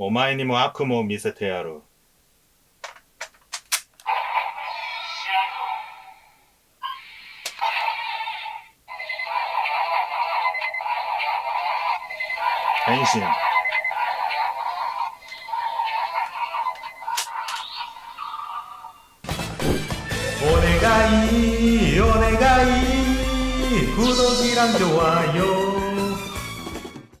お前にも悪夢を見せてやる。変身。お願い、お願い、不動機ランドはよ。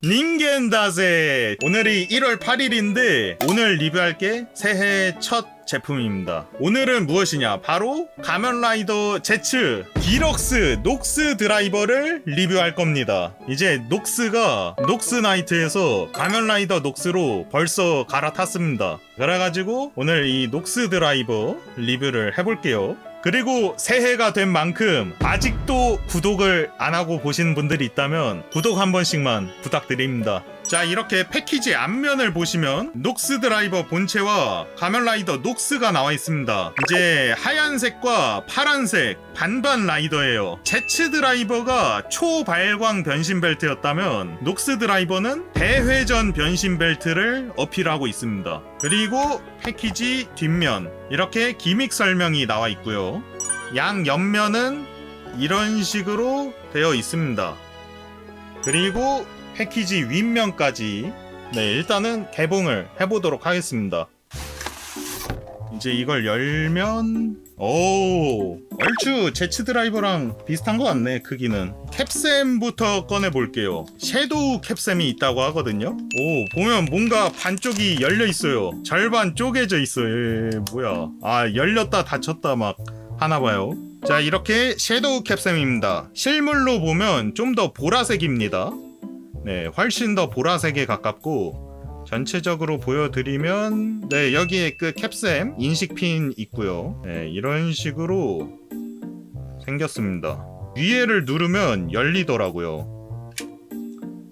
닌겐다세 오늘이 1월 8일인데 오늘 리뷰할 게 새해 첫 제품입니다. 오늘은 무엇이냐? 바로 가면라이더 제츠 디럭스 녹스 드라이버를 리뷰할 겁니다. 이제 녹스가 녹스 나이트에서 가면라이더 녹스로 벌써 갈아탔습니다. 그래가지고 오늘 이 녹스 드라이버 리뷰를 해볼게요. 그리고 새해가 된 만큼 아직도 구독을 안 하고 보시는 분들이 있다면 구독 한 번씩만 부탁드립니다. 자 이렇게 패키지 앞면을 보시면 녹스 드라이버 본체와 가면라이더 녹스가 나와 있습니다. 이제 하얀색과 파란색 반반 라이더예요. 제츠 드라이버가 초발광 변신 벨트였다면 녹스 드라이버는 대회전 변신 벨트를 어필하고 있습니다. 그리고 패키지 뒷면 이렇게 기믹 설명이 나와 있고요. 양 옆면은 이런 식으로 되어 있습니다. 그리고 패키지 윗면까지. 네 일단은 개봉을 해보도록 하겠습니다. 이제 이걸 열면 오 얼추 제츠 드라이버랑 비슷한 것 같네 크기는. 캡셈부터 꺼내 볼게요. 섀도우 캡셈이 있다고 하거든요? 오 보면 뭔가 반쪽이 열려 있어요. 절반 쪼개져 있어요. 예, 뭐야. 아 열렸다 닫혔다 막 하나 봐요. 자 이렇게 섀도우 캡셈입니다. 실물로 보면 좀 더 보라색입니다 네 훨씬 더 보라색에 가깝고 전체적으로 보여드리면 네 여기에 그 캡셈 인식핀 있고요. 네, 이런 식으로 생겼습니다. 위에를 누르면 열리더라고요.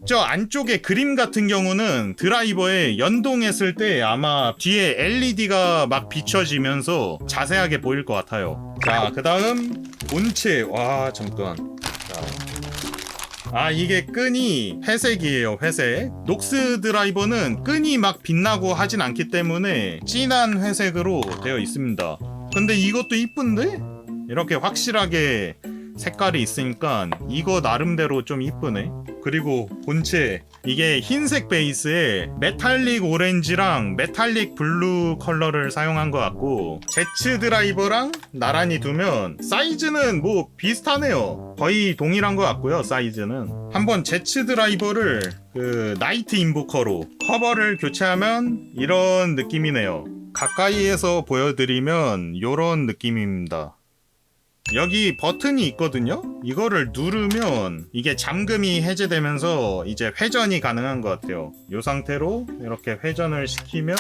저 안쪽에 그림 같은 경우는 드라이버에 연동했을 때 아마 뒤에 LED가 막 비춰지면서 자세하게 보일 것 같아요. 자 그 다음 본체. 와 잠깐. 자, 아 이게 끈이 회색이에요 회색. 녹스 드라이버는 끈이 막 빛나고 하진 않기 때문에 진한 회색으로 되어 있습니다. 근데 이것도 이쁜데? 이렇게 확실하게 색깔이 있으니까 이거 나름대로 좀 이쁘네 그리고 본체 이게 흰색 베이스에 메탈릭 오렌지랑 메탈릭 블루 컬러를 사용한 것 같고 제츠 드라이버랑 나란히 두면 사이즈는 뭐 비슷하네요. 거의 동일한 것 같고요 사이즈는. 한번 제츠 드라이버를 그 나이트 인보커로 커버를 교체하면 이런 느낌이네요. 가까이에서 보여드리면 이런 느낌입니다 여기 버튼이 있거든요? 이거를 누르면 이게 잠금이 해제되면서 이제 회전이 가능한 것 같아요. 이 상태로 이렇게 회전을 시키면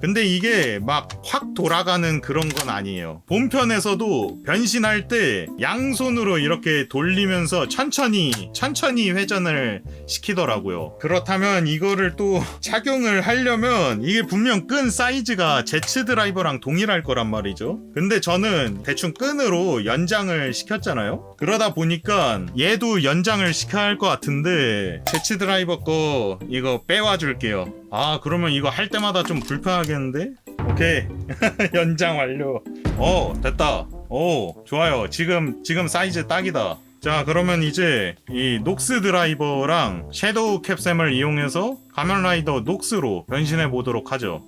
근데 이게 막 확 돌아가는 그런 건 아니에요. 본편에서도 변신할 때 양손으로 이렇게 돌리면서 천천히 천천히 회전을 시키더라고요. 그렇다면 이거를 또 착용을 하려면 이게 분명 끈 사이즈가 제츠 드라이버랑 동일할 거란 말이죠. 근데 저는 대충 끈으로 연장을 시켰잖아요. 그러다 보니까 얘도 연장을 시켜야 할 것 같은데 제츠 드라이버 거 이거 빼와 줄게요. 아 그러면 이거 할 때마다 좀 불편하겠는데? 오케이. 연장 완료. 어 됐다. 오 좋아요. 지금 지금 사이즈 딱이다. 자 그러면 이제 이 녹스 드라이버랑 섀도우 캡셈을 이용해서 가면라이더 녹스로 변신해 보도록 하죠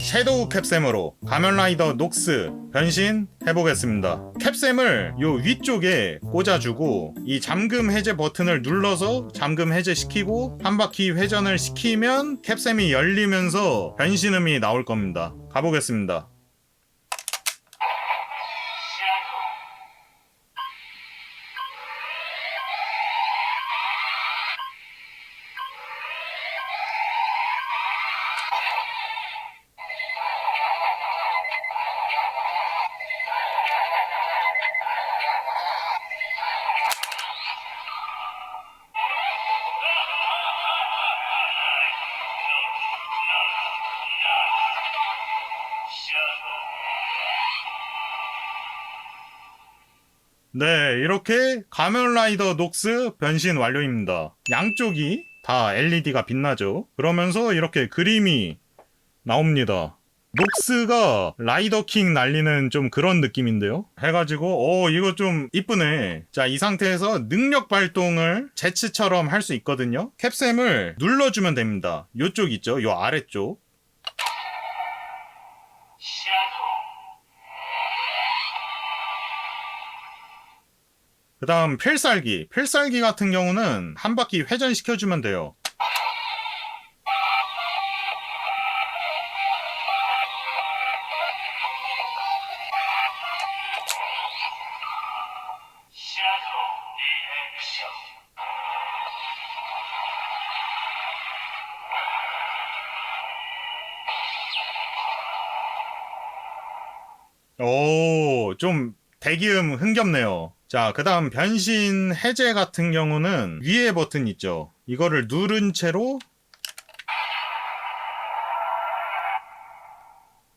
섀도우 캡셈으로 가면라이더 녹스 변신 해보겠습니다. 캡셈을 요 위쪽에 꽂아주고 이 잠금 해제 버튼을 눌러서 잠금 해제시키고 한 바퀴 회전을 시키면 캡셈이 열리면서 변신음이 나올 겁니다. 가보겠습니다. 네, 이렇게 가면라이더 녹스 변신 완료입니다. 양쪽이 다 LED가 빛나죠. 그러면서 이렇게 그림이 나옵니다. 녹스가 라이더킹 날리는 좀 그런 느낌인데요. 해가지고 어 이거 좀 이쁘네. 자 이 상태에서 능력 발동을 제츠처럼 할 수 있거든요. 캡셈을 눌러주면 됩니다. 요쪽 있죠? 요 아래쪽. 그 다음 필살기. 필살기 같은 경우는 한 바퀴 회전시켜주면 돼요. 오, 좀 대기음 흥겹네요. 자, 그 다음 변신 해제 같은 경우는 위에 버튼 있죠. 이거를 누른 채로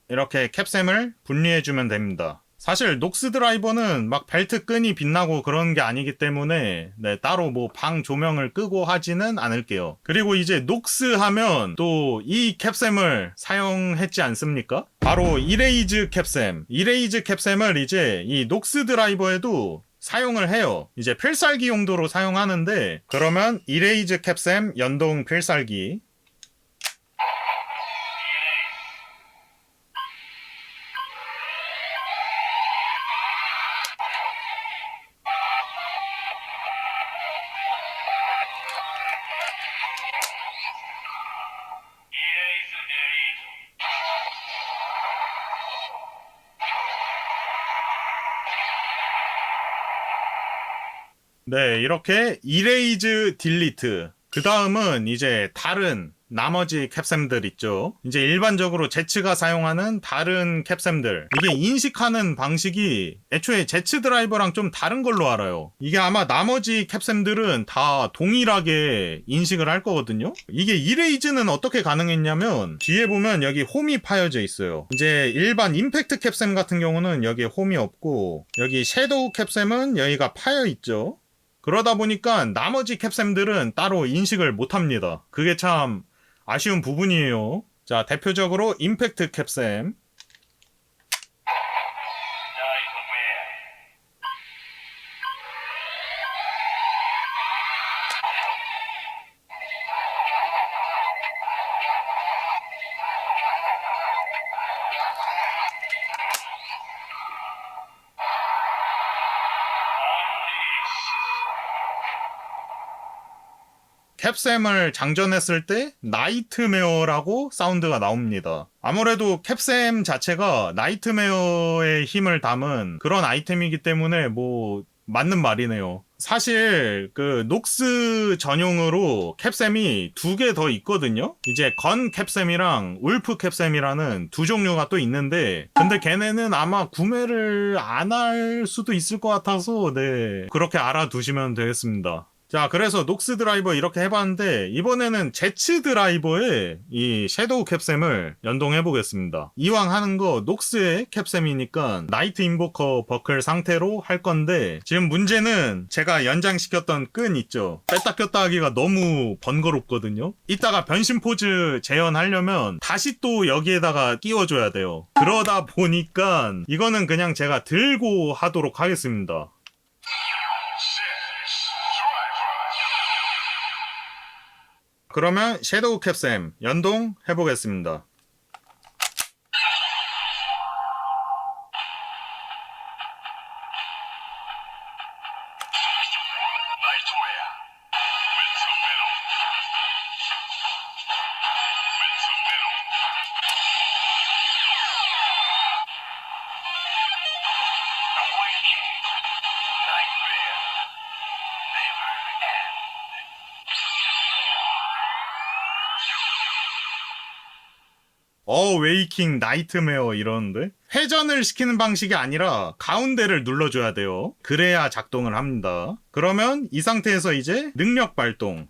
이렇게 캡셈을 분리해주면 됩니다. 사실 녹스 드라이버는 막 벨트 끈이 빛나고 그런 게 아니기 때문에 네, 따로 뭐 방 조명을 끄고 하지는 않을게요. 그리고 이제 녹스 하면 또 이 캡셈을 사용했지 않습니까? 바로 이레이즈 캡셈. 이레이즈 캡셈을 이제 이 녹스 드라이버에도 사용을 해요. 이제 필살기 용도로 사용하는데 그러면 이레이즈 캡셈 연동 필살기 네, 이렇게 이레이즈 딜리트. 그 다음은 이제 다른 나머지 캡셈들 있죠. 이제 일반적으로 제츠가 사용하는 다른 캡셈들. 이게 인식하는 방식이 애초에 제츠 드라이버랑 좀 다른 걸로 알아요. 이게 아마 나머지 캡셈들은 다 동일하게 인식을 할 거거든요. 이게 이레이즈는 어떻게 가능했냐면 뒤에 보면 여기 홈이 파여져 있어요. 이제 일반 임팩트 캡셈 같은 경우는 여기에 홈이 없고 여기 섀도우 캡셈은 여기가 파여 있죠. 그러다 보니까 나머지 캡셈들은 따로 인식을 못 합니다. 그게 참 아쉬운 부분이에요. 자, 대표적으로 임팩트 캡셈. 캡셈을 장전했을 때 나이트메어라고 사운드가 나옵니다. 아무래도 캡셈 자체가 나이트메어의 힘을 담은 그런 아이템이기 때문에 뭐 맞는 말이네요. 사실 그 녹스 전용으로 캡셈이 두 개 더 있거든요. 이제 건 캡셈이랑 울프 캡셈이라는 두 종류가 또 있는데 근데 걔네는 아마 구매를 안 할 수도 있을 것 같아서 네 그렇게 알아두시면 되겠습니다. 자, 그래서 녹스 드라이버 이렇게 해봤는데, 이번에는 제츠 드라이버에 이 섀도우 캡셈을 연동해 보겠습니다. 이왕 하는 거 녹스의 캡셈이니까 나이트 인보커 버클 상태로 할 건데, 지금 문제는 제가 연장시켰던 끈 있죠. 뺐다 꼈다 하기가 너무 번거롭거든요. 이따가 변신 포즈 재현하려면 다시 또 여기에다가 끼워줘야 돼요. 그러다 보니까 이거는 그냥 제가 들고 하도록 하겠습니다. 그러면 섀도우 캡셈 연동 해보겠습니다. 어 웨이킹 나이트메어 이러는데 회전을 시키는 방식이 아니라 가운데를 눌러줘야 돼요. 그래야 작동을 합니다. 그러면 이 상태에서 이제 능력 발동.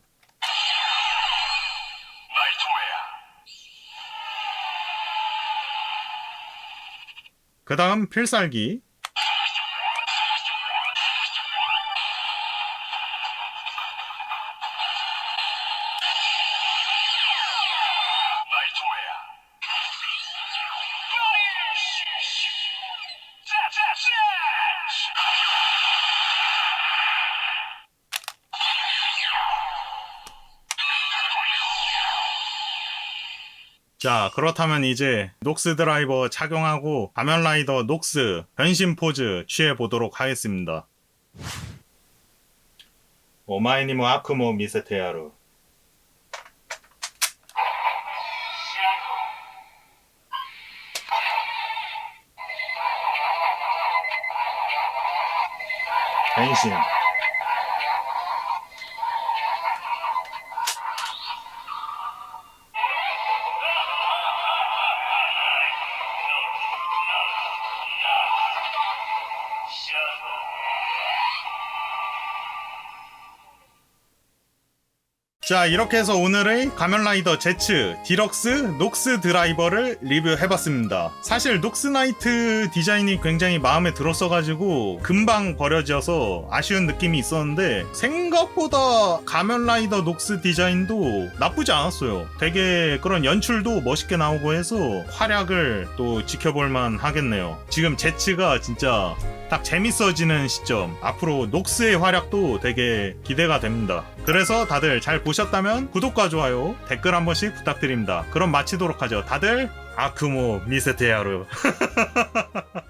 그 다음 필살기. 자, 그렇다면 이제 녹스 드라이버 착용하고 가면라이더 녹스 변신 포즈 취해 보도록 하겠습니다. 오마이니모 아크모 미세테야루. 변신. 자 이렇게 해서 오늘의 가면라이더 제츠 디럭스 녹스 드라이버를 리뷰해봤습니다. 사실 녹스 나이트 디자인이 굉장히 마음에 들었어가지고 금방 버려져서 아쉬운 느낌이 있었는데 생각보다 가면라이더 녹스 디자인도 나쁘지 않았어요. 되게 그런 연출도 멋있게 나오고 해서 활약을 또 지켜볼만 하겠네요. 지금 제츠가 진짜 딱 재밌어지는 시점 앞으로 녹스의 활약도 되게 기대가 됩니다. 그래서 다들 잘 보 셨다면 구독과 좋아요 댓글 한 번씩 부탁드립니다. 그럼 마치도록 하죠. 다들 아크모 미세테야루